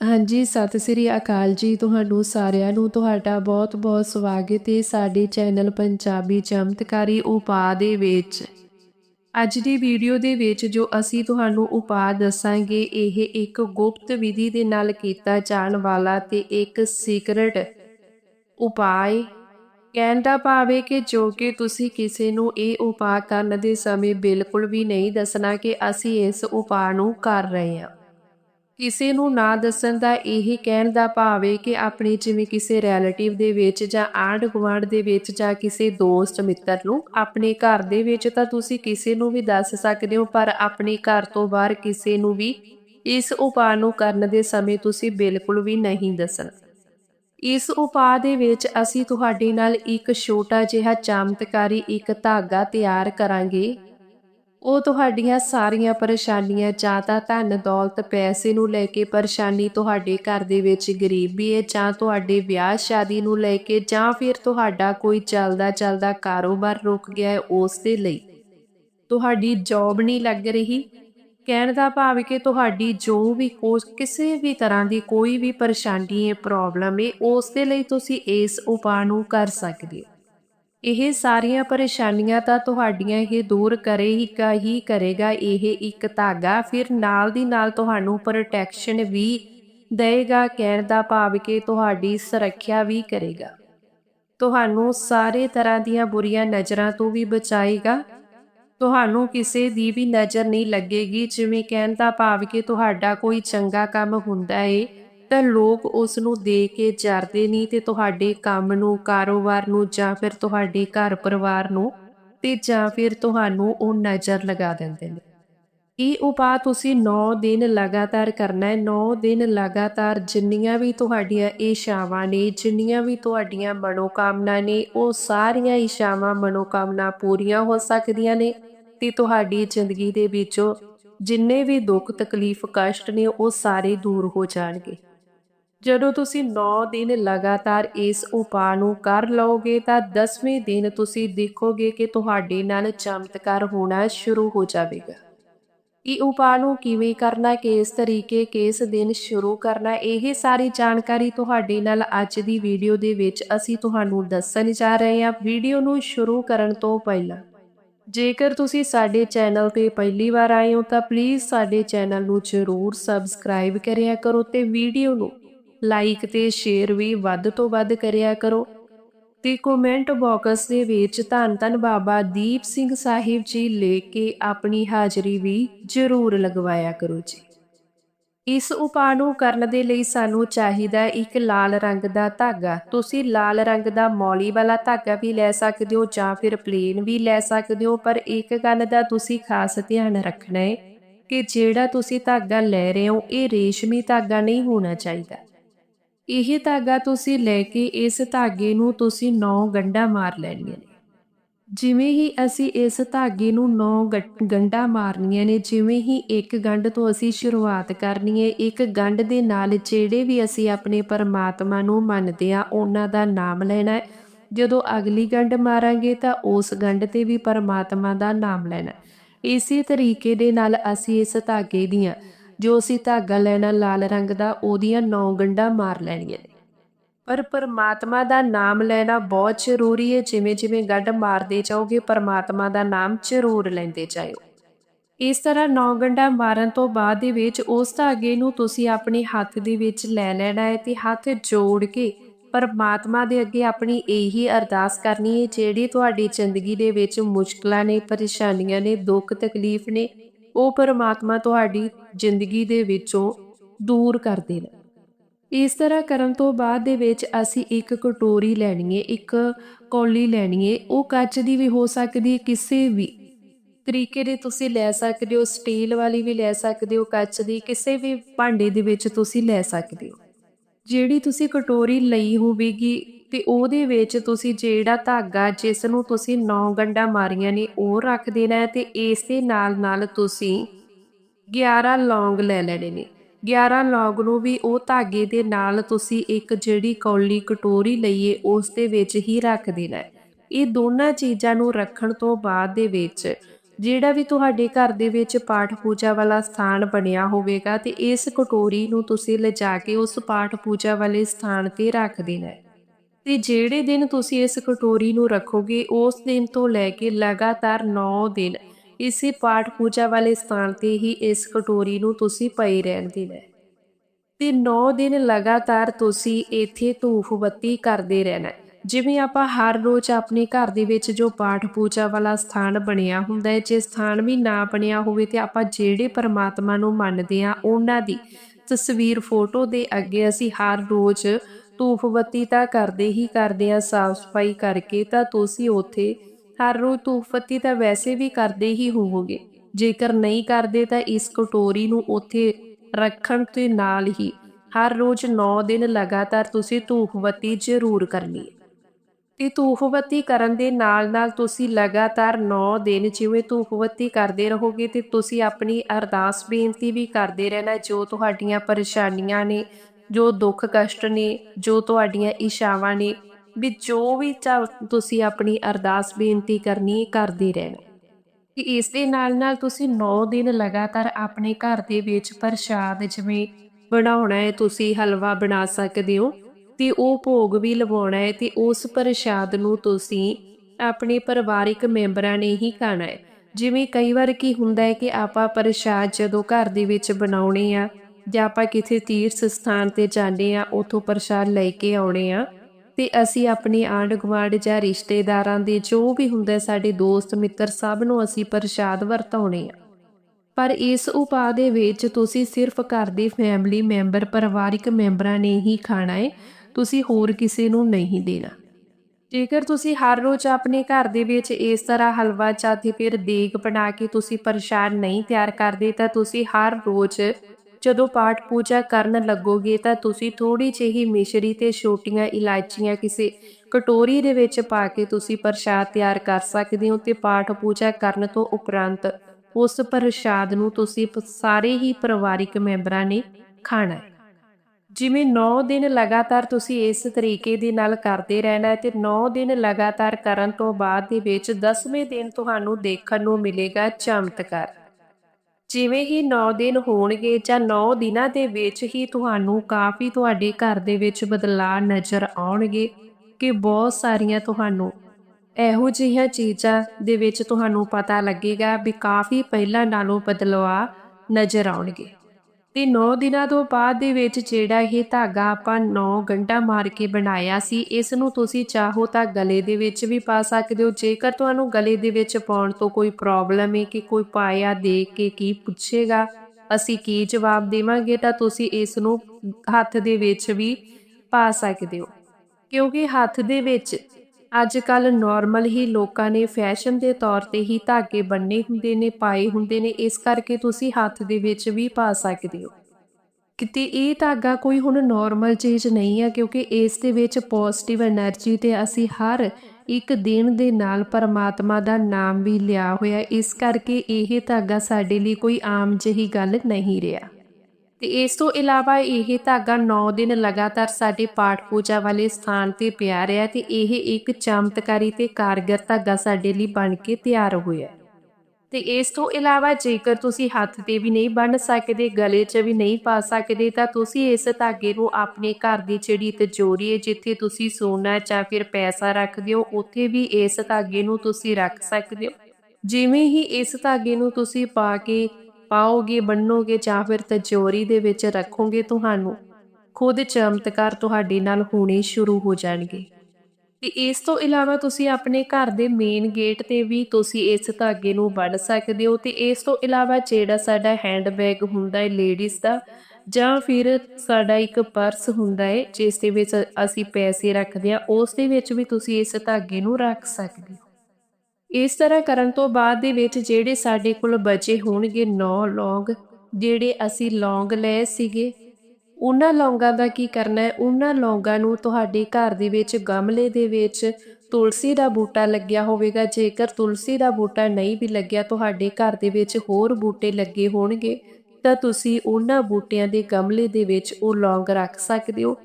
ਹਾਂਜੀ, ਸਤਿ ਸ੍ਰੀ ਅਕਾਲ ਜੀ ਤੁਹਾਨੂੰ ਸਾਰਿਆਂ ਨੂੰ। ਤੁਹਾਡਾ ਬਹੁਤ-ਬਹੁਤ ਸਵਾਗਤ ਹੈ ਸਾਡੇ ਚੈਨਲ ਪੰਜਾਬੀ ਚਮਤਕਾਰੀ ਉਪਾਅ ਦੇ ਵਿੱਚ। ਅੱਜ ਦੀ ਵੀਡੀਓ ਦੇ ਵਿੱਚ ਜੋ ਅਸੀਂ ਤੁਹਾਨੂੰ ਉਪਾਅ ਦੱਸਾਂਗੇ, ਇਹ ਇੱਕ ਗੁਪਤ ਵਿਧੀ ਦੇ ਨਾਲ ਕੀਤਾ ਜਾਣ ਵਾਲਾ ਤੇ ਇੱਕ ਸੀਕ੍ਰੇਟ ਉਪਾਅ ਕਹਿਣ ਦਾ ਭਾਵ ਹੈ ਕਿ ਜੋ ਕਿ ਤੁਸੀਂ ਕਿਸੇ ਨੂੰ ਇਹ ਉਪਾਅ ਕਰਨ ਦੇ ਸਮੇਂ ਬਿਲਕੁਲ ਵੀ ਨਹੀਂ ਦੱਸਣਾ ਕਿ ਅਸੀਂ ਇਸ ਉਪਾਅ ਨੂੰ ਕਰ ਰਹੇ ਹਾਂ। ਕਿਸੇ ਨੂੰ ਨਾ ਦੱਸਣ ਦਾ ਇਹ ਕਹਿਣ ਦਾ ਭਾਵ ਹੈ ਕਿ ਆਪਣੇ ਜਿਵੇਂ ਕਿਸੇ ਰਿਲੇਟਿਵ ਦੇ ਵਿੱਚ ਜਾਂ ਆਂਢ ਗੁਆਂਢ ਦੇ ਵਿੱਚ ਜਾਂ ਕਿਸੇ ਦੋਸਤ ਮਿੱਤਰ ਨੂੰ ਆਪਣੇ ਘਰ ਦੇ ਵਿੱਚ ਤਾਂ ਤੁਸੀਂ ਕਿਸੇ ਨੂੰ ਵੀ ਦੱਸ ਸਕਦੇ ਹੋ, ਪਰ ਆਪਣੇ ਘਰ ਤੋਂ ਬਾਹਰ ਕਿਸੇ ਨੂੰ ਵੀ ਇਸ ਉਪਾਅ ਨੂੰ ਕਰਨ ਦੇ ਸਮੇਂ ਤੁਸੀਂ ਬਿਲਕੁਲ ਵੀ ਨਹੀਂ ਦੱਸਣਾ। ਇਸ ਉਪਾਅ ਦੇ ਵਿੱਚ ਅਸੀਂ ਤੁਹਾਡੇ ਨਾਲ ਇੱਕ ਛੋਟਾ ਜਿਹਾ ਚਮਤਕਾਰੀ ਇੱਕ ਧਾਗਾ ਤਿਆਰ ਕਰਾਂਗੇ। ਉਹ ਤੁਹਾਡੀਆਂ ਸਾਰੀਆਂ ਪਰੇਸ਼ਾਨੀਆਂ ਜਾਂ ਤਾਂ ਧਨ ਦੌਲਤ ਪੈਸੇ ਨੂੰ ਲੈ ਕੇ ਪਰੇਸ਼ਾਨੀ ਤੁਹਾਡੇ ਘਰ ਦੇ ਵਿੱਚ ਗਰੀਬੀ ਹੈ ਜਾਂ ਤੁਹਾਡੇ ਵਿਆਹ ਸ਼ਾਦੀ ਨੂੰ ਲੈ ਕੇ ਜਾਂ ਫਿਰ ਤੁਹਾਡਾ ਕੋਈ ਚੱਲਦਾ ਚੱਲਦਾ ਕਾਰੋਬਾਰ ਰੁਕ ਗਿਆ ਹੈ ਉਸ ਦੇ ਲਈ। ਤੁਹਾਡੀ ਜੌਬ ਨਹੀਂ ਲੱਗ ਰਹੀ। ਕਹਿਣ ਦਾ ਭਾਵ ਕਿ ਤੁਹਾਡੀ ਜੋ ਵੀ ਕਿਸੇ ਵੀ ਤਰ੍ਹਾਂ ਦੀ ਕੋਈ ਵੀ ਪਰੇਸ਼ਾਨੀ ਹੈ ਪ੍ਰੋਬਲਮ ਹੈ ਉਸ ਦੇ ਲਈ ਤੁਸੀਂ ਇਸ ਉਪਾਅ ਨੂੰ ਕਰ ਸਕਦੇ ਹੋ। ਇਹ ਸਾਰੀਆਂ ਪਰੇਸ਼ਾਨੀਆਂ ਤਾਂ ਤੁਹਾਡੀਆਂ ਇਹ ਦੂਰ ਕਰੇਗਾ ਹੀ ਕਰੇਗਾ, ਇਹ ਇੱਕ ਧਾਗਾ। ਫਿਰ ਨਾਲ ਦੀ ਨਾਲ ਤੁਹਾਨੂੰ ਪ੍ਰੋਟੈਕਸ਼ਨ ਵੀ ਦੇਗਾ ਕਹਿਣ ਦਾ ਭਾਵ ਕਿ ਤੁਹਾਡੀ ਸੁਰੱਖਿਆ ਵੀ ਕਰੇਗਾ। ਤੁਹਾਨੂੰ ਸਾਰੇ ਤਰ੍ਹਾਂ ਦੀਆਂ ਬੁਰੀਆਂ ਨਜ਼ਰਾਂ ਤੋਂ ਵੀ ਬਚਾਏਗਾ। ਤੁਹਾਨੂੰ ਕਿਸੇ ਦੀ ਵੀ ਨਜ਼ਰ ਨਹੀਂ ਲੱਗੇਗੀ, ਜਿਵੇਂ ਕਹਿਣ ਦਾ ਭਾਵ ਕਿ ਤੁਹਾਡਾ ਕੋਈ ਚੰਗਾ ਕੰਮ ਹੁੰਦਾ ਏ। ਤਾਂ ਲੋਕ ਉਸ ਨੂੰ ਦੇਖ ਕੇ ਜਰਦੇ ਨਹੀਂ ਤੇ ਤੁਹਾਡੇ ਕੰਮ ਨੂੰ, ਕਾਰੋਬਾਰ ਨੂੰ ਜਾਂ ਫਿਰ ਤੁਹਾਡੇ ਘਰ ਪਰਿਵਾਰ ਨੂੰ ਤੇ ਜਾਂ ਫਿਰ ਤੁਹਾਨੂੰ ਉਹ ਨਜ਼ਰ ਲਗਾ ਦਿੰਦੇ ਨੇ। ਇਹ ਉਪਾਅ ਤੁਸੀਂ 9 ਦਿਨ ਲਗਾਤਾਰ ਕਰਨਾ ਹੈ। 9 ਦਿਨ ਲਗਾਤਾਰ ਜਿੰਨੀਆਂ ਵੀ ਤੁਹਾਡੀਆਂ ਇਸ਼ਾਵਾਂ ਨੇ, ਜਿੰਨੀਆਂ ਵੀ ਤੁਹਾਡੀਆਂ ਮਨੋਕਾਮਨਾ ਨੇ, ਉਹ ਸਾਰੀਆਂ ਇਸ਼ਾਵਾਂ ਮਨੋਕਾਮਨਾ ਪੂਰੀਆਂ ਹੋ ਸਕਦੀਆਂ ਨੇ ਤੇ ਤੁਹਾਡੀ ਜ਼ਿੰਦਗੀ ਦੇ ਵਿੱਚੋਂ ਜਿੰਨੇ ਵੀ ਦੁੱਖ, ਤਕਲੀਫ, ਕਸ਼ਟ ਨੇ ਉਹ ਸਾਰੇ ਦੂਰ ਹੋ ਜਾਣਗੇ। ਜਦੋਂ ਤੁਸੀਂ 9 ਦਿਨ ਲਗਾਤਾਰ ਇਸ ਉਪਾਅ ਨੂੰ ਕਰ ਲਓਗੇ ਤਾਂ 10ਵੇਂ ਦਿਨ ਤੁਸੀਂ ਦੇਖੋਗੇ ਕਿ ਤੁਹਾਡੇ ਨਾਲ ਚਮਤਕਾਰ ਹੋਣਾ ਸ਼ੁਰੂ ਹੋ ਜਾਵੇਗਾ। ਇਹ ਉਪਾਅ ਨੂੰ ਕਿਵੇਂ ਕਰਨਾ, ਕਿਸ ਤਰੀਕੇ ਕਿਸ ਦਿਨ ਸ਼ੁਰੂ ਕਰਨਾ, ਇਹ ਸਾਰੀ ਜਾਣਕਾਰੀ ਤੁਹਾਡੇ ਨਾਲ ਅੱਜ ਦੀ ਵੀਡੀਓ ਦੇ ਵਿੱਚ ਅਸੀਂ ਤੁਹਾਨੂੰ ਦੱਸਣ ਜਾ ਰਹੇ ਹਾਂ। ਵੀਡੀਓ ਨੂੰ ਸ਼ੁਰੂ ਕਰਨ ਤੋਂ ਪਹਿਲਾਂ, ਜੇਕਰ ਤੁਸੀਂ ਸਾਡੇ ਚੈਨਲ ਤੇ ਪਹਿਲੀ ਵਾਰ ਆਏ ਹੋ ਤਾਂ ਪਲੀਜ਼ ਸਾਡੇ ਚੈਨਲ ਨੂੰ ਜ਼ਰੂਰ ਸਬਸਕ੍ਰਾਈਬ ਕਰਿਆ ਕਰੋ ਤੇ ਵੀਡੀਓ ਨੂੰ ਲਾਈਕ ਤੇ ਸ਼ੇਅਰ ਵੀ ਵੱਧ ਤੋਂ ਵੱਧ ਕਰਿਆ ਕਰੋ। ਤੇ ਕਮੈਂਟ ਬਾਕਸ ਦੇ ਵਿੱਚ ਧੰਨ ਧੰਨ ਬਾਬਾ ਦੀਪ ਸਿੰਘ ਸਾਹਿਬ ਜੀ ਲੈ ਕੇ ਆਪਣੀ ਹਾਜ਼ਰੀ ਵੀ ਜ਼ਰੂਰ ਲਗਵਾਇਆ ਕਰੋ ਜੀ। ਇਸ ਉਪਾਅ ਨੂੰ ਕਰਨ ਦੇ ਲਈ ਸਾਨੂੰ ਚਾਹੀਦਾ ਇੱਕ ਲਾਲ ਰੰਗ ਦਾ ਧਾਗਾ। ਤੁਸੀਂ ਲਾਲ ਰੰਗ ਦਾ ਮੌਲੀ ਵਾਲਾ ਧਾਗਾ ਵੀ ਲੈ ਸਕਦੇ ਹੋ ਜਾਂ ਫਿਰ ਪਲੇਨ ਵੀ ਲੈ ਸਕਦੇ ਹੋ, ਪਰ ਇੱਕ ਗੱਲ ਦਾ ਤੁਸੀਂ ਖਾਸ ਧਿਆਨ ਰੱਖਣਾ ਹੈ ਕਿ ਜਿਹੜਾ ਤੁਸੀਂ ਧਾਗਾ ਲੈ ਰਹੇ ਹੋ, ਇਹ ਰੇਸ਼ਮੀ ਧਾਗਾ ਨਹੀਂ ਹੋਣਾ ਚਾਹੀਦਾ। ਇਹ ਧਾਗਾ ਤੁਸੀਂ ਲੈ ਕੇ ਇਸ ਧਾਗੇ ਨੂੰ ਤੁਸੀਂ 9 ਗੰਢਾਂ ਮਾਰ ਲੈਣੀਆਂ ਨੇ। ਜਿਵੇਂ ਹੀ ਅਸੀਂ ਇਸ ਧਾਗੇ ਨੂੰ 9 ਗੰਢਾਂ ਮਾਰਨੀਆਂ ਨੇ, ਜਿਵੇਂ ਹੀ ਇੱਕ ਗੰਢ ਤੋਂ ਅਸੀਂ ਸ਼ੁਰੂਆਤ ਕਰਨੀ ਹੈ ਇੱਕ ਗੰਢ ਦੇ ਨਾਲ ਜਿਹੜੇ ਵੀ ਅਸੀਂ ਆਪਣੇ ਪਰਮਾਤਮਾ ਨੂੰ ਮੰਨਦੇ ਆ ਉਹਨਾਂ ਦਾ ਨਾਮ ਲੈਣਾ ਹੈ ਜਦੋਂ ਅਗਲੀ ਗੰਢ ਮਾਰਾਂਗੇ ਤਾਂ ਉਸ ਗੰਢ ਤੇ ਵੀ ਪਰਮਾਤਮਾ ਦਾ ਨਾਮ ਲੈਣਾ। ਇਸੇ ਤਰੀਕੇ ਦੇ ਨਾਲ ਅਸੀਂ ਇਸ ਧਾਗੇ ਦੀਆਂ ਜੋ ਅਸੀਂ ਧਾਗਾ ਲੈਣਾ ਲਾਲ ਰੰਗ ਦਾ, ਉਹਦੀਆਂ ਨੌ ਗੰਢਾਂ ਮਾਰ ਲੈਣੀਆਂ ਨੇ। ਪਰ ਪਰਮਾਤਮਾ ਦਾ ਨਾਮ ਲੈਣਾ ਬਹੁਤ ਜ਼ਰੂਰੀ ਹੈ ਜਿਵੇਂ ਜਿਵੇਂ ਗੱਡ ਮਾਰਦੇ ਜਾਓਗੇ, ਪਰਮਾਤਮਾ ਦਾ ਨਾਮ ਜ਼ਰੂਰ ਲੈਂਦੇ ਜਾਇਓ। ਇਸ ਤਰ੍ਹਾਂ ਨੌ ਗੰਢਾਂ ਮਾਰਨ ਤੋਂ ਬਾਅਦ ਦੇ ਵਿੱਚ ਉਸ ਧਾਗੇ ਨੂੰ ਤੁਸੀਂ ਆਪਣੇ ਹੱਥ ਦੇ ਵਿੱਚ ਲੈ ਲੈਣਾ ਹੈ ਤੇ ਹੱਥ ਜੋੜ ਕੇ ਪਰਮਾਤਮਾ ਦੇ ਅੱਗੇ ਆਪਣੀ ਇਹੀ ਅਰਦਾਸ ਕਰਨੀ ਹੈ ਜਿਹੜੀ ਤੁਹਾਡੀ ਜ਼ਿੰਦਗੀ ਦੇ ਵਿੱਚ ਮੁਸ਼ਕਲਾਂ ਨੇ, ਪਰੇਸ਼ਾਨੀਆਂ ਨੇ, ਦੁੱਖ ਤਕਲੀਫ ਨੇ ਉਹ ਪਰਮਾਤਮਾ ਤੁਹਾਡੀ ਜ਼ਿੰਦਗੀ ਦੇ ਵਿੱਚੋਂ ਦੂਰ ਕਰ ਦੇਣਾ। ਇਸ ਤਰ੍ਹਾਂ ਕਰਨ ਤੋਂ ਬਾਅਦ ਦੇ ਵਿੱਚ ਅਸੀਂ ਇੱਕ ਕਟੋਰੀ ਲੈਣੀ ਹੈ ਇੱਕ ਕੌਲੀ ਲੈਣੀ ਹੈ ਉਹ ਕੱਚ ਦੀ ਵੀ ਹੋ ਸਕਦੀ ਹੈ ਕਿਸੇ ਵੀ ਤਰੀਕੇ ਦੇ ਤੁਸੀਂ ਲੈ ਸਕਦੇ ਹੋ, ਸਟੀਲ ਵਾਲੀ ਵੀ ਲੈ ਸਕਦੇ ਹੋ, ਕੱਚ ਦੀ, ਕਿਸੇ ਵੀ ਭਾਂਡੇ ਦੇ ਵਿੱਚ ਤੁਸੀਂ ਲੈ ਸਕਦੇ ਹੋ। ਜਿਹੜੀ ਤੁਸੀਂ ਕਟੋਰੀ ਲਈ ਹੋਵੇਗੀ ਤੇ ਉਹਦੇ ਵਿੱਚ ਤੁਸੀਂ ਜਿਹੜਾ ਧਾਗਾ ਜਿਸ ਨੂੰ ਤੁਸੀਂ 9 ਗੰਡਾ ਮਾਰੀਆਂ ਨੇ, ਉਹ ਰੱਖ ਦੇਣਾ ਤੇ ਇਸ ਦੇ ਨਾਲ ਨਾਲ ਤੁਸੀਂ 11 ਲੌਂਗ ਲੈ ਲੈਣੇ ਨੇ। 11 ਲੌਂਗ ਨੂੰ ਵੀ ਉਹ ਧਾਗੇ ਦੇ ਨਾਲ ਤੁਸੀਂ ਇੱਕ ਜਿਹੜੀ ਕੌਲੀ ਕਟੋਰੀ ਲਈਏ, ਉਸ ਦੇ ਵਿੱਚ ਹੀ ਰੱਖ ਦੇਣਾ ਇਹ ਦੋਨਾਂ ਚੀਜ਼ਾਂ ਨੂੰ ਰੱਖਣ ਤੋਂ ਬਾਅਦ ਦੇ ਵਿੱਚ ਜਿਹੜਾ ਵੀ ਤੁਹਾਡੇ ਘਰ ਦੇ ਵਿੱਚ ਪਾਠ ਪੂਜਾ ਵਾਲਾ ਸਥਾਨ ਬਣਿਆ ਹੋਵੇਗਾ ਤੇ ਇਸ ਕਟੋਰੀ ਨੂੰ ਤੁਸੀਂ ਲਿਜਾ ਕੇ ਉਸ ਪਾਠ ਪੂਜਾ ਵਾਲੇ ਸਥਾਨ ਤੇ ਰੱਖ ਦੇਣਾ ਹੈ। ਤੇ ਜਿਹੜੇ ਦਿਨ ਤੁਸੀਂ ਇਸ ਕਟੋਰੀ ਨੂੰ ਰੱਖੋਗੇ, ਉਸ ਦਿਨ ਤੋਂ ਲੈ ਕੇ ਲਗਾਤਾਰ 9 ਦਿਨ ਇਸੇ ਪਾਠ ਪੂਜਾ ਵਾਲੇ ਸਥਾਨ ਤੇ ਹੀ ਇਸ ਕਟੋਰੀ ਨੂੰ ਤੁਸੀਂ ਪਈ ਰਹਿਣ ਦੇਣਾ ਹੈ। ਤੇ 9 ਦਿਨ ਲਗਾਤਾਰ ਤੁਸੀਂ ਇੱਥੇ ਧੂਫ ਬੱਤੀ ਕਰਦੇ ਰਹਿਣਾ ਜਿਵੇਂ ਆਪਾਂ ਹਰ ਰੋਜ਼ ਆਪਣੇ ਘਰ ਦੇ ਵਿੱਚ ਜੋ ਪਾਠ ਪੂਜਾ ਵਾਲਾ ਸਥਾਨ ਬਣਿਆ ਹੁੰਦਾ ਹੈ, ਜੇ ਸਥਾਨ ਵੀ ਨਾ ਬਣਿਆ ਹੋਵੇ ਤੇ ਆਪਾਂ ਜਿਹੜੇ ਪਰਮਾਤਮਾ ਨੂੰ ਮੰਨਦੇ ਆ ਉਹਨਾਂ ਦੀ ਤਸਵੀਰ, ਫੋਟੋ ਦੇ ਅੱਗੇ ਅਸੀਂ ਹਰ ਰੋਜ਼ ਧੂਫ ਬੱਤੀ ਤਾਂ ਕਰਦੇ ਹੀ ਕਰਦੇ ਆ, ਸਾਫ਼ ਸਫ਼ਾਈ ਕਰਕੇ ਤਾਂ ਤੁਸੀਂ ਉੱਥੇ ਹਰ ਰੋਜ਼ ਧੂਫ ਬੱਤੀ ਤਾਂ ਵੈਸੇ ਵੀ ਕਰਦੇ ਹੀ ਹੋਵੋਗੇ। ਜੇਕਰ ਨਹੀਂ ਕਰਦੇ ਤਾਂ ਇਸ ਕਟੋਰੀ ਨੂੰ ਉੱਥੇ ਰੱਖਣ ਦੇ ਨਾਲ ਹੀ ਹਰ ਰੋਜ਼ 9 ਦਿਨ ਲਗਾਤਾਰ ਤੁਸੀਂ ਧੂਫ ਬੱਤੀ ਜ਼ਰੂਰ ਕਰਨੀ ਹੈ। ਤੇ ਧੂਫ ਬੱਤੀ ਕਰਨ ਦੇ ਨਾਲ ਨਾਲ ਤੁਸੀਂ ਲਗਾਤਾਰ 9 ਦਿਨ ਜਿਵੇਂ ਧੂਫ ਬੱਤੀ ਕਰਦੇ ਰਹੋਗੇ ਤੇ ਤੁਸੀਂ ਆਪਣੀ ਅਰਦਾਸ ਬੇਨਤੀ ਵੀ ਕਰਦੇ ਰਹਿਣਾ, ਜੋ ਤੁਹਾਡੀਆਂ ਪਰੇਸ਼ਾਨੀਆਂ ਨੇ ਜੋ ਦੁੱਖ ਕਸ਼ਟ ਨੇ, ਜੋ ਤੁਹਾਡੀਆਂ ਇਸ਼ਾਵਾਂ ਨੇ, ਵੀ ਜੋ ਵੀ ਚਾ- ਤੁਸੀਂ ਆਪਣੀ ਅਰਦਾਸ ਬੇਨਤੀ ਕਰਨੀ ਕਰਦੇ ਰਹਿਣਾ। ਕਿ ਇਸ ਦੇ ਨਾਲ ਨਾਲ ਤੁਸੀਂ 9 ਦਿਨ ਲਗਾਤਾਰ ਆਪਣੇ ਘਰ ਦੇ ਵਿੱਚ ਪ੍ਰਸ਼ਾਦ ਜਿਵੇਂ ਬਣਾਉਣਾ ਹੈ, ਤੁਸੀਂ ਹਲਵਾ ਬਣਾ ਸਕਦੇ ਹੋ, ਤੇ ਉਹ ਭੋਗ ਵੀ ਲਵਾਉਣਾ ਹੈ, ਤੇ ਉਸ ਪ੍ਰਸ਼ਾਦ ਨੂੰ ਤੁਸੀਂ ਆਪਣੇ ਪਰਿਵਾਰਿਕ ਮੈਂਬਰਾਂ ਨੇ ਹੀ ਖਾਣਾ ਹੈ। ਜਿਵੇਂ ਕਈ ਵਾਰ ਕੀ ਹੁੰਦਾ ਹੈ ਕਿ ਆਪਾਂ ਪ੍ਰਸ਼ਾਦ ਜਦੋਂ ਘਰ ਦੇ ਵਿੱਚ ਬਣਾਉਣੇ ਆ ਜਾਂ ਆਪਾਂ ਕਿਸੇ ਤੀਰਥ ਸਥਾਨ ਤੇ ਜਾਂਦੇ ਆ ਉਥੋਂ ਪ੍ਰਸ਼ਾਦ ਲੈ ਕੇ ਆਉਣੇ ਆ ਤੇ ਅਸੀਂ ਆਪਣੇ ਆਂਢ ਗੁਆਂਢ ਜਾਂ ਰਿਸ਼ਤੇਦਾਰਾਂ ਦੇ ਜੋ ਵੀ ਹੁੰਦਾ ਸਾਡੇ ਦੋਸਤ, ਮਿੱਤਰ, ਸਭ ਨੂੰ ਅਸੀਂ ਪ੍ਰਸ਼ਾਦ ਵਰਤਾਉਣੇ ਆ ਪਰ ਇਸ ਉਪਾਅ ਦੇ ਵਿੱਚ ਤੁਸੀਂ ਸਿਰਫ ਘਰ ਦੇ ਫੈਮਿਲੀ ਮੈਂਬਰ ਪਰਿਵਾਰਿਕ ਮੈਂਬਰਾਂ ਨੇ ਹੀ ਖਾਣਾ ਹੈ, ਤੁਸੀਂ ਹੋਰ ਕਿਸੇ ਨੂੰ ਨਹੀਂ ਦੇਣਾ। ਜੇਕਰ ਤੁਸੀਂ ਹਰ ਰੋਜ਼ ਆਪਣੇ ਘਰ ਦੇ ਵਿੱਚ ਇਸ ਤਰ੍ਹਾਂ ਹਲਵਾ ਚਾਹਤੇ ਫਿਰ ਦੇਗ ਬਣਾ ਕੇ ਤੁਸੀਂ ਪ੍ਰਸ਼ਾਦ ਨਹੀਂ ਤਿਆਰ ਕਰਦੇ, ਤਾਂ ਤੁਸੀਂ ਹਰ ਰੋਜ਼ ਜਦੋਂ ਪਾਠ ਪੂਜਾ ਕਰਨ ਲੱਗੋਗੇ ਤਾਂ ਤੁਸੀਂ ਥੋੜੀ ਜਿਹੀ ਮਿਸ਼ਰੀ ਤੇ ਛੋਟੀਆਂ ਇਲਾਇਚੀਆਂ ਕਿਸੇ ਕਟੋਰੀ ਦੇ ਵਿੱਚ ਪਾ ਕੇ ਤੁਸੀਂ ਪ੍ਰਸ਼ਾਦ ਤਿਆਰ ਕਰ ਸਕਦੇ ਹੋ ਤੇ ਪਾਠ ਪੂਜਾ ਕਰਨ ਤੋਂ ਉਪਰੰਤ ਉਸ ਪ੍ਰਸ਼ਾਦ ਨੂੰ ਤੁਸੀਂ ਸਾਰੇ ਹੀ ਪਰਿਵਾਰਿਕ ਮੈਂਬਰਾਂ ਨੇ ਖਾਣਾ ਹੈ। ਜਿਵੇਂ 9 ਦਿਨ ਲਗਾਤਾਰ ਤੁਸੀਂ ਇਸ ਤਰੀਕੇ ਦੇ ਨਾਲ ਕਰਦੇ ਰਹਿਣਾ ਹੈ ਤੇ 9 ਦਿਨ ਲਗਾਤਾਰ ਕਰਨ ਤੋਂ ਬਾਅਦ ਦੇ ਵਿੱਚ 10ਵੇਂ ਦਿਨ ਤੁਹਾਨੂੰ ਦੇਖਣ ਨੂੰ ਮਿਲੇਗਾ ਚਮਤਕਾਰ। ਜਿਵੇਂ ਹੀ 9 ਦਿਨ ਹੋਣਗੇ ਜਾਂ 9 ਦਿਨਾਂ ਦੇ ਵਿੱਚ ਹੀ ਤੁਹਾਨੂੰ ਕਾਫੀ ਤੁਹਾਡੇ ਘਰ ਦੇ ਵਿੱਚ ਬਦਲਾਅ ਨਜ਼ਰ ਆਉਣਗੇ ਕਿ ਬਹੁਤ ਸਾਰੀਆਂ ਤੁਹਾਨੂੰ ਇਹੋ ਜਿਹੀਆਂ ਚੀਜ਼ਾਂ ਦੇ ਵਿੱਚ ਤੁਹਾਨੂੰ ਪਤਾ ਲੱਗੇਗਾ ਵੀ ਕਾਫੀ ਪਹਿਲਾਂ ਨਾਲੋਂ ਬਦਲਾਅ ਨਜ਼ਰ ਆਉਣਗੇ। ਤੇ 9 ਦਿਨਾਂ ਤੋਂ ਬਾਅਦ ਦੇ ਵਿੱਚ ਜਿਹੜਾ ਇਹ ਧਾਗਾ ਆਪਾਂ 9 ਗੰਢਾ ਮਾਰ ਕੇ ਬਣਾਇਆ ਸੀ, ਇਸ ਨੂੰ ਤੁਸੀਂ ਚਾਹੋ ਤਾਂ ਗਲੇ ਦੇ ਵਿੱਚ ਵੀ ਪਾ ਸਕਦੇ ਹੋ। ਜੇਕਰ ਤੁਹਾਨੂੰ ਗਲੇ ਦੇ ਵਿੱਚ ਪਾਉਣ ਤੋਂ ਕੋਈ ਪ੍ਰੋਬਲਮ ਹੈ ਕਿ ਕੋਈ ਪਾਇਆ ਦੇਖ ਕੇ ਕੀ ਪੁੱਛੇਗਾ, ਅਸੀਂ ਕੀ ਜਵਾਬ ਦੇਵਾਂਗੇ, ਤਾਂ ਤੁਸੀਂ ਇਸ ਨੂੰ ਹੱਥ ਦੇ ਵਿੱਚ ਵੀ ਪਾ ਸਕਦੇ ਹੋ। ਕਿਉਂਕਿ ਹੱਥ ਦੇ ਵਿੱਚ ਅੱਜ ਕੱਲ ਨਾਰਮਲ ਹੀ ਲੋਕਾਂ ਨੇ ਫੈਸ਼ਨ ਦੇ ਤੌਰ ਤੇ ਹੀ ਧਾਗੇ ਬੰਨੇ ਹੁੰਦੇ ਨੇ, ਪਾਏ ਹੁੰਦੇ ਨੇ, ਇਸ ਕਰਕੇ ਤੁਸੀਂ ਹੱਥ ਦੇ ਵਿੱਚ ਵੀ ਪਾ ਸਕਦੇ ਹੋ। ਕਿਤੇ ਇਹ ਧਾਗਾ ਕੋਈ ਹੁਣ ਨਾਰਮਲ ਚੀਜ਼ ਨਹੀਂ ਹੈ ਕਿਉਂਕਿ ਇਸ ਦੇ ਵਿੱਚ ਪੋਜ਼ਿਟਿਵ એનર્ਜੀ ਤੇ ਅਸੀਂ ਹਰ ਇੱਕ ਦਿਨ ਦੇ ਨਾਲ ਪਰਮਾਤਮਾ ਦਾ ਨਾਮ ਵੀ ਲਿਆ ਹੋਇਆ, ਇਸ ਕਰਕੇ ਇਹ ਧਾਗਾ ਸਾਡੇ ਲਈ ਕੋਈ ਆਮ ਜਿਹੀ ਗੱਲ ਨਹੀਂ ਰਿਹਾ। ਤੇ ਇਸ ਤੋਂ ਇਲਾਵਾ ਇਹ ਧਾਗਾ 9 ਦਿਨ ਲਗਾਤਾਰ ਸਾਡੇ ਪਾਠ ਪੂਜਾ ਵਾਲੇ ਸਥਾਨ ਤੇ ਪਿਆ ਰਿਹਾ ਤੇ ਇਹ ਇੱਕ ਚਮਤਕਾਰੀ ਤੇ ਕਾਰਗਰ ਧਾਗਾ ਸਾਡੇ ਲਈ ਬਣ ਕੇ ਤਿਆਰ ਹੋਇਆ। ਤੇ ਇਸ ਤੋਂ ਇਲਾਵਾ ਜੇਕਰ ਤੁਸੀਂ ਹੱਥ ਤੇ ਵੀ ਨਹੀਂ ਬੰਨ ਸਕਦੇ, ਗਲੇ 'ਚ ਵੀ ਨਹੀਂ ਪਾ ਸਕਦੇ, ਤਾਂ ਤੁਸੀਂ ਇਸ ਧਾਗੇ ਨੂੰ ਆਪਣੇ ਘਰ ਦੀ ਜਿਹੜੀ ਤਜੋਰੀ ਹੈ ਜਿੱਥੇ ਤੁਸੀਂ ਸੋਨਾ ਜਾਂ ਫਿਰ ਪੈਸਾ ਰੱਖਦੇ ਹੋ ਉੱਥੇ ਵੀ ਇਸ ਧਾਗੇ ਨੂੰ ਤੁਸੀਂ ਰੱਖ ਸਕਦੇ ਹੋ। ਜਿਵੇਂ ਹੀ ਇਸ ਧਾਗੇ ਨੂੰ ਤੁਸੀਂ ਪਾ ਕੇ ਪਾਓਗੇ, ਬੰਨੋਗੇ ਜਾਂ ਫਿਰ ਤਜੋਰੀ ਦੇ ਵਿੱਚ ਰੱਖੋਗੇ ਤੁਹਾਨੂੰ, ਖੁਦ ਚਮਤਕਾਰ ਤੁਹਾਡੇ ਨਾਲ ਹੋਣੇ ਸ਼ੁਰੂ ਹੋ ਜਾਣਗੇ। ਤੇ ਇਸ ਤੋਂ ਇਲਾਵਾ ਤੁਸੀਂ ਆਪਣੇ ਘਰ ਦੇ ਮੇਨ ਗੇਟ ਤੇ ਵੀ ਤੁਸੀਂ ਇਸ ਧਾਗੇ ਨੂੰ ਬੰਨ ਸਕਦੇ ਹੋ ਤੇ ਇਸ ਤੋਂ ਇਲਾਵਾ ਜਿਹੜਾ ਸਾਡਾ ਹੈਂਡਬੈਗ ਹੁੰਦਾ ਹੈ ਲੇਡੀਜ਼ ਦਾ ਜਾਂ ਫਿਰ ਸਾਡਾ ਇੱਕ ਪਰਸ ਹੁੰਦਾ ਹੈ, ਜਿਸ ਦੇ ਵਿੱਚ ਅਸੀਂ ਪੈਸੇ ਰੱਖਦੇ ਆ ਉਸ ਦੇ ਵਿੱਚ ਵੀ ਤੁਸੀਂ ਇਸ ਧਾਗੇ ਨੂੰ ਰੱਖ ਸਕਦੇ ਹੋ। ਇਸ ਤਰ੍ਹਾਂ ਕਰਨ ਤੋਂ ਬਾਅਦ ਦੇ ਵਿੱਚ ਜਿਹੜੇ ਸਾਡੇ ਕੋਲ ਬਚੇ ਹੋਣਗੇ 9 ਲੌਂਗ, ਜਿਹੜੇ ਅਸੀਂ ਲੌਂਗ ਲਏ ਸੀਗੇ, ਉਹਨਾਂ ਲੌਂਗਾਂ ਦਾ ਕੀ ਕਰਨਾ ਹੈ? ਉਹਨਾਂ ਲੌਂਗਾਂ ਨੂੰ ਤੁਹਾਡੇ ਘਰ ਦੇ ਵਿੱਚ ਗਮਲੇ ਦੇ ਵਿੱਚ ਤੁਲਸੀ ਦਾ ਬੂਟਾ ਲੱਗਿਆ ਹੋਵੇਗਾ। ਜੇਕਰ ਤੁਲਸੀ ਦਾ ਬੂਟਾ ਨਹੀਂ ਵੀ ਲੱਗਿਆ, ਤੁਹਾਡੇ ਘਰ ਦੇ ਵਿੱਚ ਹੋਰ ਬੂਟੇ ਲੱਗੇ ਹੋਣਗੇ, ਤਾਂ ਤੁਸੀਂ ਉਹਨਾਂ ਬੂਟਿਆਂ ਦੇ ਗਮਲੇ ਦੇ ਵਿੱਚ ਉਹ ਲੌਂਗ ਰੱਖ ਸਕਦੇ ਹੋ।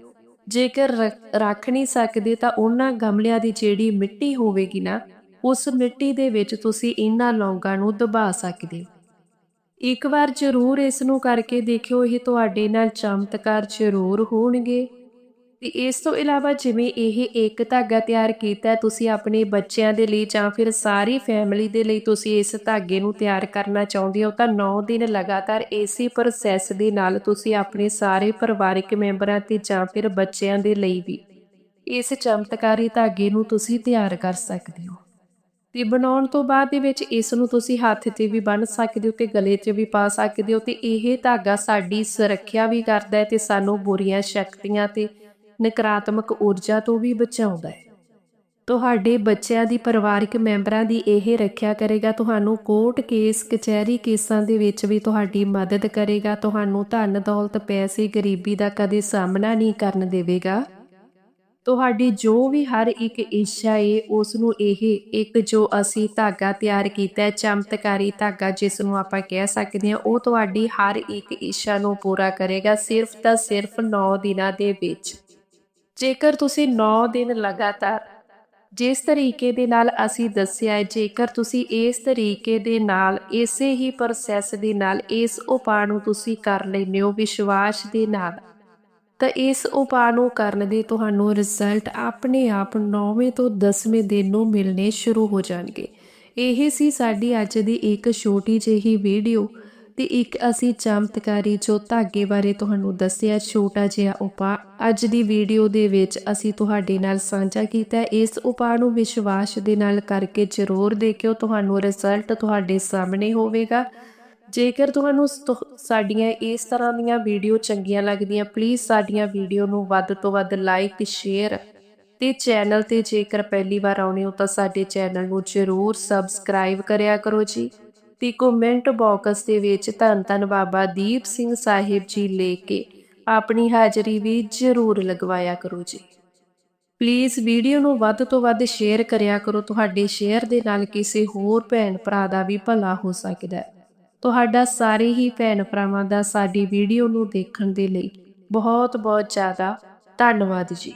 ਜੇਕਰ ਰੱਖ- ਰੱਖ ਨਹੀਂ ਸਕਦੇ, ਤਾਂ ਉਹਨਾਂ ਗਮਲਿਆਂ ਦੀ ਜਿਹੜੀ ਮਿੱਟੀ ਹੋਵੇਗੀ ਨਾ ਉਸ ਮਿੱਟੀ ਦੇ ਵਿੱਚ ਤੁਸੀਂ ਇਹਨਾਂ ਲੌਂਗਾਂ ਨੂੰ ਦਬਾ ਸਕਦੇ ਹੋ। ਇੱਕ ਵਾਰ ਜ਼ਰੂਰ ਇਸ ਨੂੰ ਕਰਕੇ ਦੇਖਿਓ, ਇਹ ਤੁਹਾਡੇ ਨਾਲ ਚਮਤਕਾਰ ਜ਼ਰੂਰ ਹੋਣਗੇ। ਤੇ ਇਸ ਤੋਂ ਇਲਾਵਾ ਜਿਵੇਂ ਇਹ ਇੱਕ ਧਾਗਾ ਤਿਆਰ ਕੀਤਾ, ਤੁਸੀਂ ਆਪਣੇ ਬੱਚਿਆਂ ਦੇ ਲਈ ਜਾਂ ਫਿਰ ਸਾਰੀ ਫੈਮਿਲੀ ਦੇ ਲਈ ਤੁਸੀਂ ਇਸ ਧਾਗੇ ਨੂੰ ਤਿਆਰ ਕਰਨਾ ਚਾਹੁੰਦੇ ਹੋ, ਤਾਂ 9 ਦਿਨ ਲਗਾਤਾਰ ਇਸੇ ਪ੍ਰੋਸੈਸ ਦੇ ਨਾਲ ਤੁਸੀਂ ਆਪਣੇ ਸਾਰੇ ਪਰਿਵਾਰਕ ਮੈਂਬਰਾਂ ਤੇ ਜਾਂ ਫਿਰ ਬੱਚਿਆਂ ਦੇ ਲਈ ਵੀ ਇਸ ਚਮਤਕਾਰੀ ਧਾਗੇ ਨੂੰ ਤੁਸੀਂ ਤਿਆਰ ਕਰ ਸਕਦੇ ਹੋ। ਤੇ ਬਣਾਉਣ ਤੋਂ ਬਾਅਦ ਦੇ ਵਿੱਚ ਇਸ ਨੂੰ ਤੁਸੀਂ ਹੱਥ ਤੇ ਵੀ ਬੰਨ ਸਕਦੇ ਹੋ ਤੇ ਗਲੇ 'ਚ ਵੀ ਪਾ ਸਕਦੇ ਹੋ ਤੇ ਇਹ ਧਾਗਾ ਸਾਡੀ ਸੁਰੱਖਿਆ ਵੀ ਕਰਦਾ ਹੈ ਤੇ ਸਾਨੂੰ ਬੁਰੀਆਂ ਸ਼ਕਤੀਆਂ ਤੇ ਨਕਾਰਾਤਮਕ ਊਰਜਾ ਤੋਂ ਵੀ ਬਚਾਉਂਦਾ ਹੈ। ਤੁਹਾਡੇ ਬੱਚਿਆਂ ਦੀ ਪਰਿਵਾਰਕ ਮੈਂਬਰਾਂ ਦੀ ਇਹ ਰੱਖਿਆ ਕਰੇਗਾ, ਤੁਹਾਨੂੰ ਕੋਰਟ ਕੇਸ, ਕਚਹਿਰੀ ਕੇਸਾਂ ਦੇ ਵਿੱਚ ਵੀ ਤੁਹਾਡੀ ਮਦਦ ਕਰੇਗਾ, ਤੁਹਾਨੂੰ ਧਨ ਦੌਲਤ ਪੈਸੇ ਗਰੀਬੀ ਦਾ ਕਦੇ ਸਾਹਮਣਾ ਨਹੀਂ ਕਰਨ ਦੇਵੇਗਾ। ਤੁਹਾਡੀ ਜੋ ਵੀ ਹਰ ਇੱਕ ਇੱਛਾ ਏ ਉਸ ਨੂੰ ਇਹ ਇੱਕ ਜੋ ਅਸੀਂ ਧਾਗਾ ਤਿਆਰ ਕੀਤਾ ਚਮਤਕਾਰੀ ਧਾਗਾ ਜਿਸ ਨੂੰ ਆਪਾਂ ਕਹਿ ਸਕਦੇ ਹਾਂ, ਉਹ ਤੁਹਾਡੀ ਹਰ ਇੱਕ ਇੱਛਾ ਨੂੰ ਪੂਰਾ ਕਰੇਗਾ ਸਿਰਫ ਤਾਂ ਸਿਰਫ 9 ਦਿਨਾਂ ਦੇ ਵਿੱਚ। ਜੇਕਰ ਤੁਸੀਂ 9 ਦਿਨ ਲਗਾਤਾਰ ਜਿਸ ਤਰੀਕੇ ਦੇ ਨਾਲ ਅਸੀਂ ਦੱਸਿਆ ਹੈ, ਜੇਕਰ ਤੁਸੀਂ ਇਸ ਤਰੀਕੇ ਦੇ ਨਾਲ, ਇਸੇ ਹੀ ਪ੍ਰੋਸੈਸ ਦੇ ਨਾਲ, ਇਸ ਉਪਾਅ ਨੂੰ ਤੁਸੀਂ ਕਰ ਲੈਂਦੇ ਹੋ, ਵਿਸ਼ਵਾਸ ਦੇ ਨਾਲ ਤਾਂ ਇਸ ਉਪਾਅ ਨੂੰ ਕਰਨ ਦੇ ਤੁਹਾਨੂੰ ਰਿਜ਼ਲਟ ਆਪਣੇ ਆਪ 9ਵੇਂ ਤੋਂ 10ਵੇਂ ਦਿਨ ਨੂੰ ਮਿਲਣੇ ਸ਼ੁਰੂ ਹੋ ਜਾਣਗੇ। ਇਹ ਸੀ ਸਾਡੀ ਅੱਜ ਦੀ ਇੱਕ ਛੋਟੀ ਜਿਹੀ ਵੀਡੀਓ ਤੇ ਇੱਕ ਅਸੀਂ ਚਮਤਕਾਰੀ ਜੋ ਧਾਗੇ ਬਾਰੇ ਤੁਹਾਨੂੰ ਦੱਸਿਆ ਛੋਟਾ ਜਿਹਾ ਉਪਾਅ। ਅੱਜ ਦੀ ਵੀਡੀਓ ਦੇ ਵਿੱਚ ਅਸੀਂ ਤੁਹਾਡੇ ਨਾਲ ਸਾਂਝਾ ਕੀਤਾ। ਇਸ ਉਪਾਅ ਨੂੰ ਵਿਸ਼ਵਾਸ ਦੇ ਨਾਲ ਕਰਕੇ ਜ਼ਰੂਰ ਦੇਖਿਓ। ਤੁਹਾਨੂੰ ਰਿਜ਼ਲਟ ਤੁਹਾਡੇ ਸਾਹਮਣੇ ਹੋਵੇਗਾ। ਜੇਕਰ ਤੁਹਾਨੂੰ ਸ- ਸਾਡੀਆਂ ਇਸ ਤਰ੍ਹਾਂ ਦੀਆਂ ਵੀਡੀਓ ਚੰਗੀਆਂ ਲੱਗਦੀਆਂ ਪਲੀਜ਼ ਸਾਡੀਆਂ ਵੀਡੀਓ ਨੂੰ ਵੱਧ ਤੋਂ ਵੱਧ ਲਾਈਕ ਸ਼ੇਅਰ ਤੇ ਚੈਨਲ ਤੇ ਜੇਕਰ ਪਹਿਲੀ ਵਾਰ ਆਉਣੇ ਹੋ ਤਾਂ ਸਾਡੇ ਚੈਨਲ ਨੂੰ ਜ਼ਰੂਰ ਸਬਸਕ੍ਰਾਈਬ ਕਰਿਆ ਕਰੋ ਜੀ ਤੇ ਕਮੈਂਟ ਬਾਕਸ ਦੇ ਵਿੱਚ ਧੰਨ ਧੰਨ ਬਾਬਾ ਦੀਪ ਸਿੰਘ ਸਾਹਿਬ ਜੀ ਲੈ ਕੇ ਆਪਣੀ ਹਾਜ਼ਰੀ ਵੀ ਜ਼ਰੂਰ ਲਗਵਾਇਆ ਕਰੋ ਜੀ। ਪਲੀਜ਼ ਵੀਡੀਓ ਨੂੰ ਵੱਧ ਤੋਂ ਵੱਧ ਸ਼ੇਅਰ ਕਰਿਆ ਕਰੋ, ਤੁਹਾਡੇ ਸ਼ੇਅਰ ਦੇ ਨਾਲ ਕਿਸੇ ਹੋਰ ਭੈਣ ਭਰਾ ਦਾ ਵੀ ਭਲਾ ਹੋ ਸਕਦਾ ਹੈ। ਤੁਹਾਡਾ ਸਾਰੇ ਹੀ ਭੈਣ ਭਰਾਵਾਂ ਦਾ ਸਾਡੀ ਵੀਡੀਓ ਨੂੰ ਦੇਖਣ ਦੇ ਲਈ ਬਹੁਤ ਬਹੁਤ ਜ਼ਿਆਦਾ ਧੰਨਵਾਦ ਜੀ।